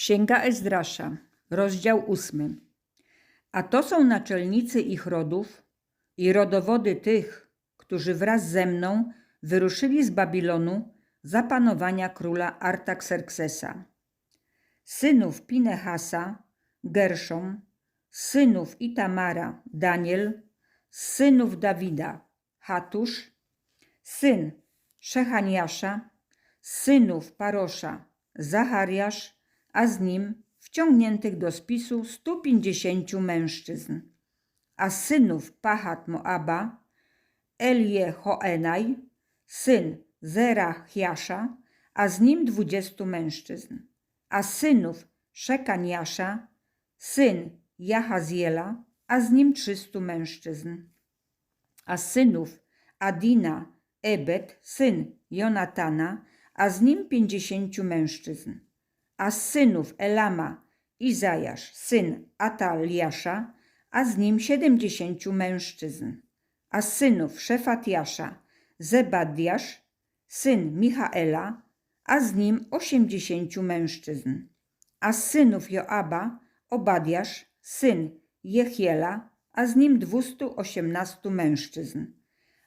Księga Ezdrasza, rozdział ósmy. A to są naczelnicy ich rodów i rodowody tych, którzy wraz ze mną wyruszyli z Babilonu za panowania króla Artaxerxesa. Synów Pinehasa, Gerszom, synów Itamara, Daniel, synów Dawida, Hatusz, syn Szechaniasza, synów Parosza, Zachariasz, a z nim wciągniętych do spisu 150 mężczyzn. A synów Pahat Moaba, Eliehoenaj, syn Zerachiasza, a z nim 20 mężczyzn. A synów Szekaniasza, syn Jahaziela, a z nim 300 mężczyzn. A synów Adina, Ebed, syn Jonatana, a z nim pięćdziesięciu mężczyzn. A z synów Elama, Izajasz, syn Ataliasza, a z nim siedemdziesięciu mężczyzn. A z synów Szefatiasza, Zebadiasz, syn Michaela, a z nim osiemdziesięciu mężczyzn. A z synów Joaba, Obadiasz, syn Jechiela, a z nim dwustu osiemnastu mężczyzn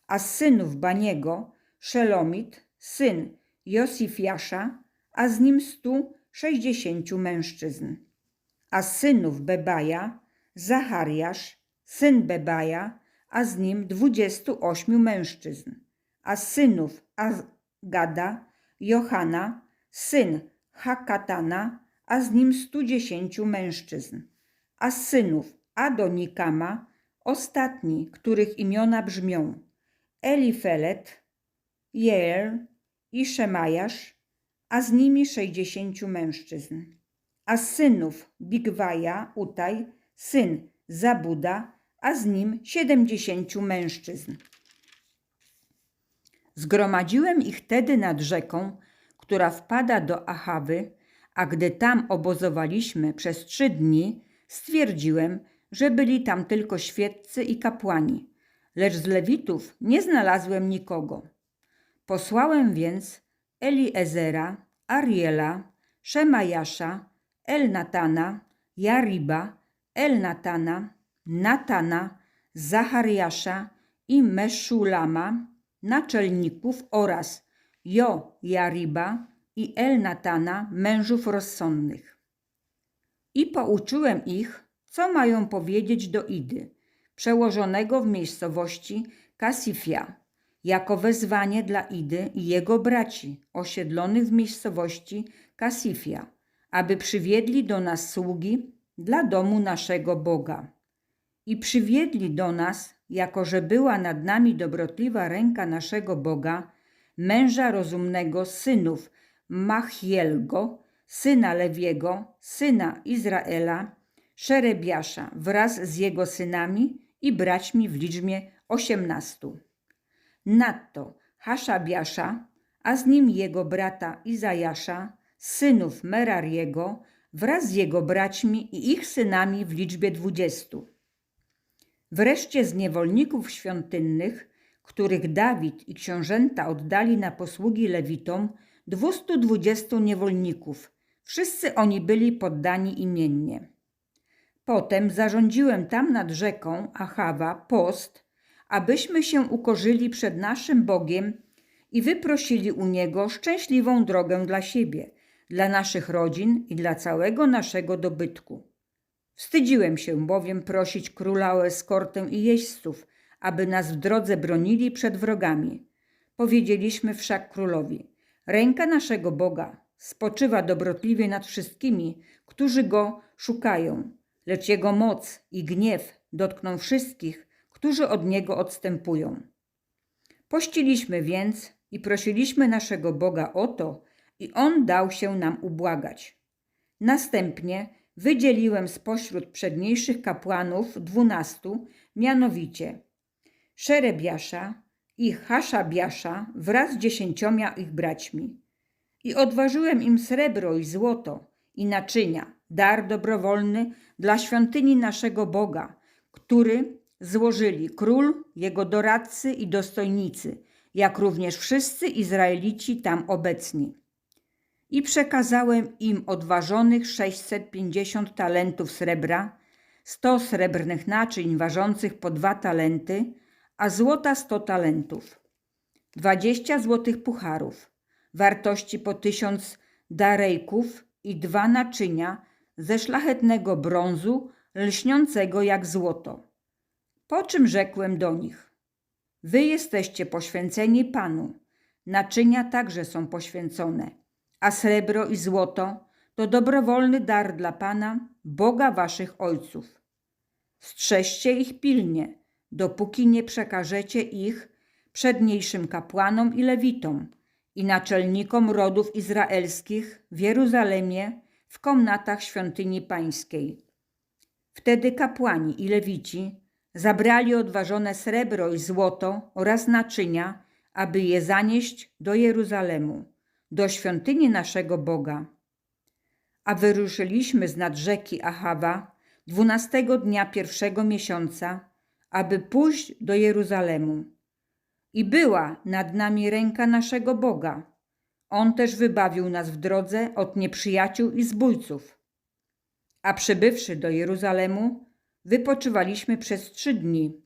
a z synów Baniego Szelomit, syn Josifiasza, a z nim stu sześćdziesięciu mężczyzn. A synów Bebaja Zachariasz, syn Bebaja, a z nim dwudziestu ośmiu mężczyzn. A synów Azgada Johana, syn Hakatana, a z nim stu dziesięciu mężczyzn. A synów Adonikama, ostatni, których imiona brzmią Elifelet, Jeel i Szemajasz, a z nimi sześćdziesięciu mężczyzn. A z synów Bigwaja, Utaj, syn Zabuda, a z nim siedemdziesięciu mężczyzn. Zgromadziłem ich tedy nad rzeką, która wpada do Achawy, a gdy tam obozowaliśmy przez trzy dni, stwierdziłem, że byli tam tylko świeccy i kapłani – lecz z Lewitów nie znalazłem nikogo. Posłałem więc Eliezera, Ariela, Szemajasza, Elnatana, Jariba, Elnatana, Natana, Zachariasza i Meszulama, naczelników oraz Jo Jariba i Elnatana, mężów rozsądnych. I pouczyłem ich, co mają powiedzieć do Idy – przełożonego w miejscowości Kasifia, jako wezwanie dla Idy i jego braci osiedlonych w miejscowości Kasifia, aby przywiedli do nas sługi dla domu naszego Boga. I przywiedli do nas, jako że była nad nami dobrotliwa ręka naszego Boga, męża rozumnego synów Machielgo, syna Lewiego, syna Izraela, Szerebiasza wraz z jego synami i braćmi w liczbie osiemnastu. Nadto Haszabiasza, a z nim jego brata Izajasza, synów Merariego, wraz z jego braćmi i ich synami w liczbie dwudziestu. Wreszcie z niewolników świątynnych, których Dawid i książęta oddali na posługi Lewitom, dwustu dwudziestu niewolników. Wszyscy oni byli poddani imiennie. Potem zarządziłem tam nad rzeką Achawa post, abyśmy się ukorzyli przed naszym Bogiem i wyprosili u Niego szczęśliwą drogę dla siebie, dla naszych rodzin i dla całego naszego dobytku. Wstydziłem się bowiem prosić króla o eskortę i jeźdźców, aby nas w drodze bronili przed wrogami. Powiedzieliśmy wszak królowi: Ręka naszego Boga spoczywa dobrotliwie nad wszystkimi, którzy go szukają lecz jego moc i gniew dotkną wszystkich, którzy od niego odstępują. Pościliśmy więc i prosiliśmy naszego Boga o to, i on dał się nam ubłagać. Następnie wydzieliłem spośród przedniejszych kapłanów dwunastu, mianowicie Szerebiasza i Haszabiasza wraz z dziesięcioma ich braćmi. I odważyłem im srebro i złoto i naczynia, dar dobrowolny dla świątyni naszego Boga, który złożyli król, jego doradcy i dostojnicy, jak również wszyscy Izraelici tam obecni. i przekazałem im odważonych 650 talentów srebra, 100 srebrnych naczyń ważących po dwa talenty, a złota 100 talentów, 20 złotych pucharów, wartości po tysiąc darejków i dwa naczynia ze szlachetnego brązu, lśniącego jak złoto. Po czym rzekłem do nich: Wy jesteście poświęceni Panu, naczynia także są poświęcone, a srebro i złoto to dobrowolny dar dla Pana, Boga waszych ojców. Strzeżcie ich pilnie, dopóki nie przekażecie ich przedniejszym kapłanom i lewitom i naczelnikom rodów izraelskich w Jeruzalemie w komnatach świątyni pańskiej. Wtedy kapłani i lewici zabrali odważone srebro i złoto oraz naczynia, aby je zanieść do Jeruzalemu, do świątyni naszego Boga. A wyruszyliśmy z nad rzeki Achawa dwunastego dnia pierwszego miesiąca, aby pójść do Jeruzalemu. I była nad nami ręka naszego Boga. On też wybawił nas w drodze od nieprzyjaciół i zbójców. A przybywszy do Jeruzalemu, wypoczywaliśmy przez trzy dni.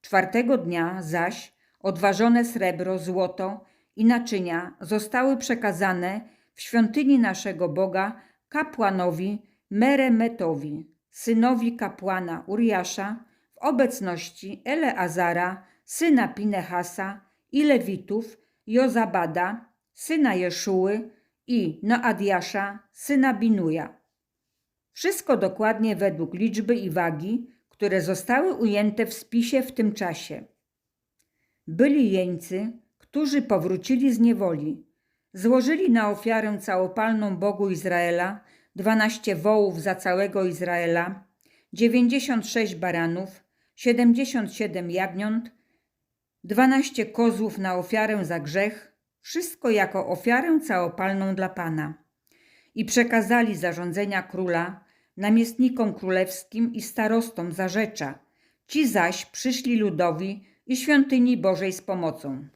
Czwartego dnia zaś odważone srebro, złoto i naczynia zostały przekazane w świątyni naszego Boga kapłanowi Meremetowi, synowi kapłana Uriasza, w obecności Eleazara, syna Pinehasa i Lewitów, Jozabada, syna Jeszuły i Noadiasza, syna Binuja. Wszystko dokładnie według liczby i wagi, które zostały ujęte w spisie w tym czasie. Byli jeńcy, którzy powrócili z niewoli. Złożyli na ofiarę całopalną Bogu Izraela 12 wołów za całego Izraela, 96 baranów, 77 jagniąt, 12 kozłów na ofiarę za grzech, wszystko jako ofiarę całopalną dla Pana. I przekazali zarządzenia króla namiestnikom królewskim i starostom zarzecza. Ci zaś przyszli ludowi i świątyni Bożej z pomocą.